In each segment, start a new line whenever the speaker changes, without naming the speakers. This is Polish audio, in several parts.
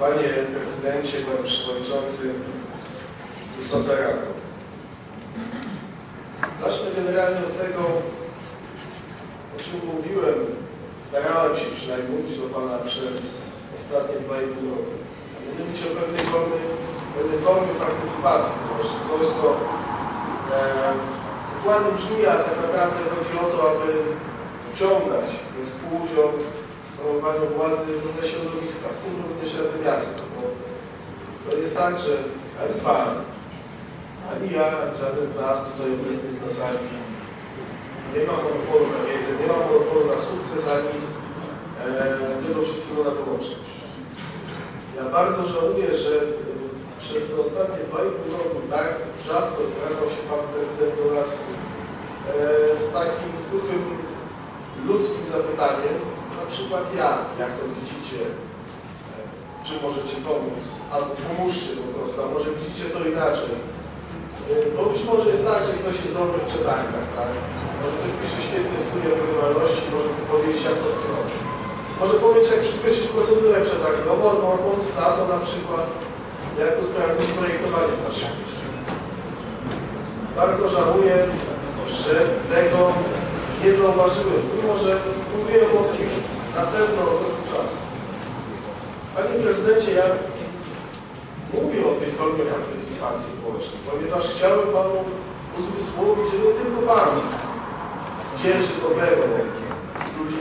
Panie Prezydencie, Panie Przewodniczący, Wysoka Rado. Zacznę generalnie od tego, o czym mówiłem, starałem się przynajmniej mówić do Pana przez ostatnie dwa i pół roku. Mianowicie o pewnej formie, pewnej formie partycypacji społecznej. Coś, co e, dokładnie brzmi, a tak naprawdę chodzi o to, aby wciągać współudział w sprawowaniu władzy różne środowiska, w tym również Rady Miasta. Bo to jest tak, że ani Pan, ani ja, żaden z nas tutaj obecnych na sali nie ma monopolu na wiedzę, nie ma monopolu na sukces, ani e, tego wszystkiego na połączność. Ja bardzo żałuję, że e, przez te ostatnie dwa i pół roku tak rzadko zwracał się Pan Prezydent do nas e, z takim zwykłym ludzkim zapytaniem, przykład ja, jak to widzicie, e, czy możecie pomóc, albo pomóżcie po prostu, a może widzicie to inaczej. E, Bo być może jest tak, ktoś jest dobry w przetargach, tak? Może ktoś pisze świetne studia wykonalności, może powiedzieć jak to wkroczyć. Może powiedzieć, jak przyspieszyć procedurę przetargową, albo pomóc na to na przykład, jak usprawnić projektowanie w naszym mieście. Bardzo żałuję, że tego nie zauważyłem, mimo że mówiłem o tym już na pewno czasu. Panie Prezydencie, ja mówię o tej formie partycypacji społecznej, ponieważ chciałem Panu uzmysłowić, że nie tylko Pan dzierży to bero ludzi,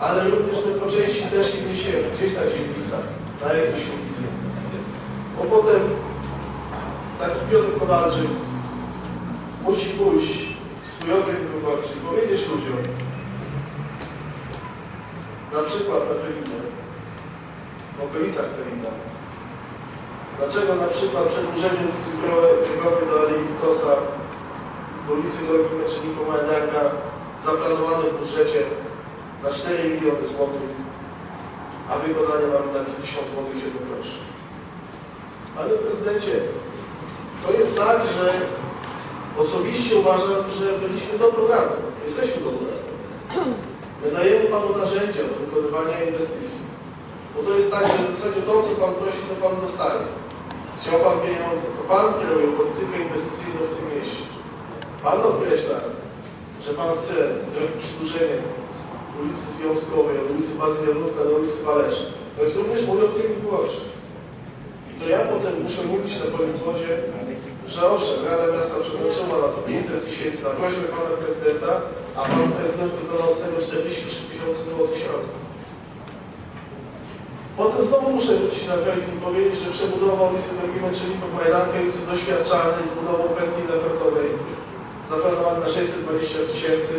ale również my po części też ich niesiemy, gdzieś na dzielnicach, na jakiejś ulicy. Bo potem taki Piotr Kowalczyk musi pójść w swój okręg wyborczy i powiedzieć ludziom, na przykład na Felinie, w okolicach Felina, dlaczego na przykład przedłużenie ulicy Biegowej do Alei Witosa, do ulicy Drogi Męczennika Majdanka zaplanowane w budżecie na 4 miliony złotych, a wykonanie mamy na 50 złotych się groszy. Panie Prezydencie, to jest tak, że osobiście uważam, że byliśmy dobrą radą. Jesteśmy dobrą radą. My dajemy Panu narzędzia do wykonywania inwestycji. Bo to jest tak, że w zasadzie to, co Pan prosi, to Pan dostaje. Chciał Pan pieniądze, to Pan kieruje politykę inwestycyjną w tym mieście. Pan określa, że Pan chce zrobić przedłużenie ulicy Związkowej, od ulicy Bazylianówka do ulicy Walecznej. To jest również mój opinion wyborczy. I to ja potem muszę mówić na Poligłodzie, że owszem, Rada Miasta przeznaczyła na to 500 tysięcy na prośbę Pana Prezydenta, a Pan Prezydent wykonał z tego 43 tysiące złotych środków. Potem znowu muszę wrócić na Felin i powiedzieć, że przebudowa ulicy Drogi Męczenników Majdanka i ulicy z budową pętli naprawtowej zaplanowana na 620 tysięcy,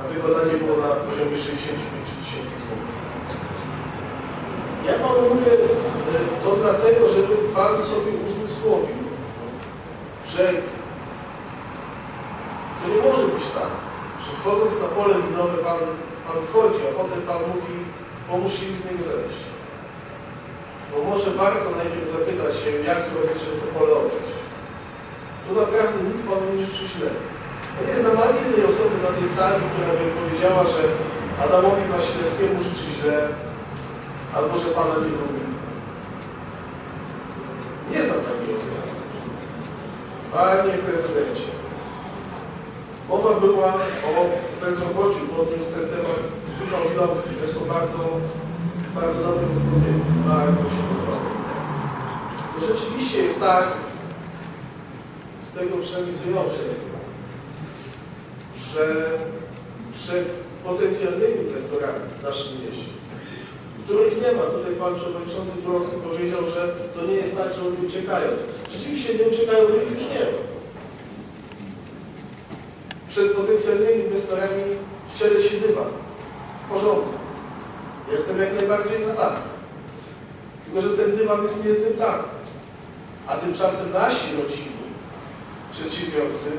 a wykonanie było na poziomie 65 tysięcy złotych. Ja Panu mówię e, to dlatego, żeby Pan sobie uzmysłowił, że być tak, że wchodząc na pole minowe Pan, pan wchodzi, a potem Pan mówi, pomóżcie mi z niego zejść. Bo może warto najpierw zapytać się, jak zrobić, żeby to pole odejść. Tu naprawdę nikt Panu nie życzy źle. Nie znam ani jednej osoby na tej sali, która by powiedziała, że Adamowi Wasilewskiemu życzy źle, albo że Pana nie lubi. Nie znam takiej osoby. Panie Prezydencie, mowa była o bezrobociu, podniósł ten temat Michał Widowski, zresztą bardzo, bardzo dobre wystąpienie, bardzo się podobało. To rzeczywiście jest tak, z tego przynajmniej co ja że przed potencjalnymi inwestorami w naszym mieście, których nie ma, tutaj Pan Przewodniczący Browski powiedział, że to nie jest tak, że oni uciekają. Rzeczywiście nie uciekają, bo ich już nie ma. Przed potencjalnymi inwestorami ściele się dywan. Porządek. Jestem jak najbardziej na tak. Tylko, że ten dywan jest niezdymtany. A tymczasem nasi rodziny, przedsiębiorcy,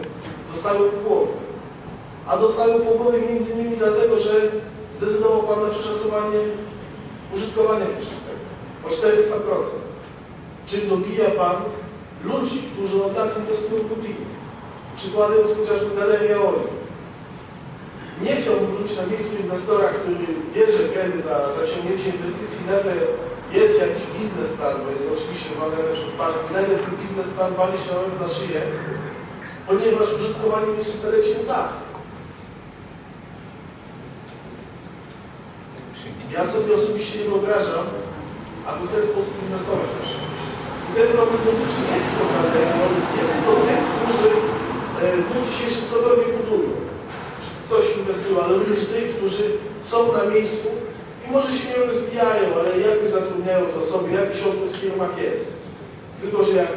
dostały po głowie. A dostały po głowie między innymi dlatego, że zdecydował Pan na przeszacowanie użytkowania wieczystego o 400%. Czym dobija Pan ludzi, którzy od lat inwestują w budynki. Przykładem jest chociażby Galeria Oli. Nie chciałbym być na miejscu inwestora, który bierze kredyt na zaciągnięcie inwestycji, nagle jest jakiś biznesplan, bo jest oczywiście wymagane przez bank, nagle ten biznesplan wali się na szyję, ponieważ użytkowanie wieczyste leci mu tak. Ja sobie osobiście nie wyobrażam, aby w ten sposób inwestować przyszłość. I ten problem dotyczy nie tylko galerii, nie tylko tych, którzy w dniu dzisiejszym cokolwiek budują, czy w coś inwestują, ale również tych, którzy są na miejscu i może się nie rozwijają, ale jakby zatrudniają te osoby, jakiś oprócz w firmach jest. Tylko, że jak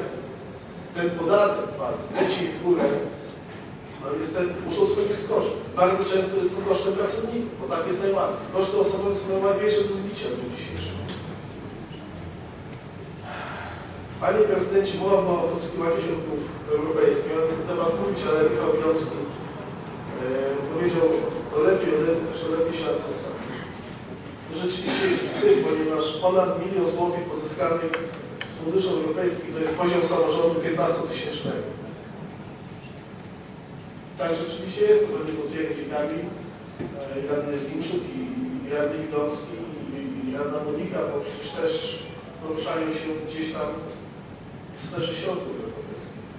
ten podatek bazy leci w górę, no niestety muszą schodzić z kosztów. Bardzo często jest to kosztem pracowników, bo tak jest najłatwiej. Koszty osobowe są najłatwiejsze do zbicia w dniu dzisiejszym. Panie prezydencie, była o pozyskiwaniu środków europejskich. Ja ten temat mówić, ale Michał Bielski e, powiedział to lepiej ode mnie, zresztą lepiej się na tym rzeczywiście jest wstyd, ponieważ ponad milion złotych pozyskanych z funduszy europejskich to jest poziom samorządu 15-tysięcznego. Tak, rzeczywiście jest to pewnie pod wiernikami. Radny Zinczuk i, i radny Widomski i, i radna Monika, bo przecież też poruszają się gdzieś tam w sferze środków europejskich.